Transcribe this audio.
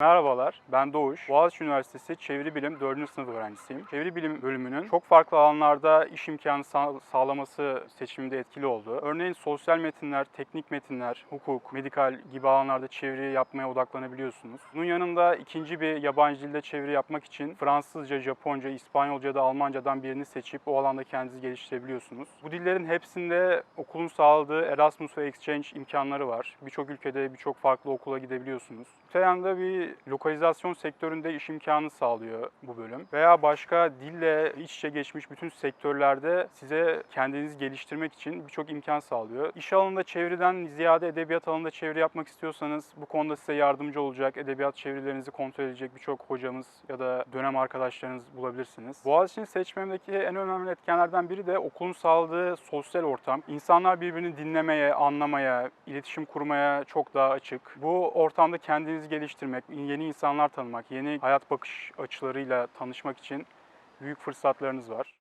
Merhabalar, ben Doğuş. Boğaziçi Üniversitesi Çeviri Bilim 4. sınıf öğrencisiyim. Çeviri Bilim bölümünün çok farklı alanlarda iş imkanı sağ- sağlaması seçiminde etkili oldu. Örneğin sosyal metinler, teknik metinler, hukuk, medikal gibi alanlarda çeviri yapmaya odaklanabiliyorsunuz. Bunun yanında ikinci bir yabancı dilde çeviri yapmak için Fransızca, Japonca, İspanyolca da Almancadan birini seçip o alanda kendinizi geliştirebiliyorsunuz. Bu dillerin hepsinde okulun sağladığı Erasmus ve Exchange imkanları var. Birçok ülkede birçok farklı okula gidebiliyorsunuz. Öte yanda lokalizasyon sektöründe iş imkanı sağlıyor bu bölüm. Veya başka dille iç içe geçmiş bütün sektörlerde size kendinizi geliştirmek için birçok imkan sağlıyor. İş alanında çeviriden ziyade edebiyat alanında çeviri yapmak istiyorsanız bu konuda size yardımcı olacak, edebiyat çevirilerinizi kontrol edecek birçok hocamız ya da dönem arkadaşlarınız bulabilirsiniz. Boğaziçi'ni seçmemdeki en önemli etkenlerden biri de okulun sağladığı sosyal ortam. İnsanlar birbirini dinlemeye, anlamaya, iletişim kurmaya çok daha açık. Bu ortamda kendinizi geliştirmek, yeni insanlar tanımak, yeni hayat bakış açılarıyla tanışmak için büyük fırsatlarınız var.